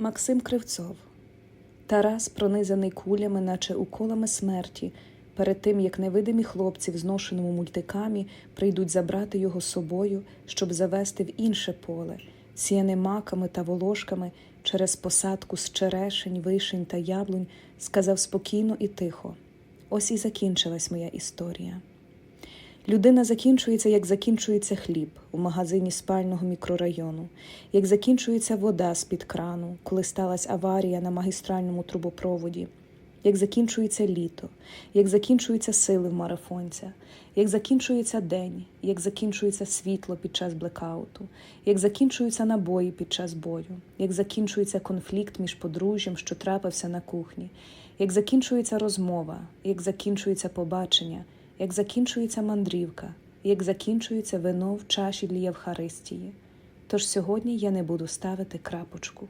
Максим Кривцов Тарас, пронизаний кулями, наче уколами смерті, перед тим як невидимі хлопці в зношеному мультикамі прийдуть забрати його з собою, щоб завести в інше поле, сіяне маками та волошками через посадку з черешень, вишень та яблунь, сказав спокійно і тихо. Ось і закінчилась моя історія. Людина закінчується, як закінчується хліб у магазині спального мікрорайону, як закінчується вода з-під крану, коли сталася аварія на магістральному трубопроводі, як закінчується літо, як закінчуються сили в марафонця, як закінчується день, як закінчується світло під час блекауту, як закінчуються набої під час бою, як закінчується конфлікт між подружжям, що трапився на кухні, як закінчується розмова, як закінчується побачення як закінчується мандрівка, як закінчується вино в чаші для Євхаристії. Тож сьогодні я не буду ставити крапочку.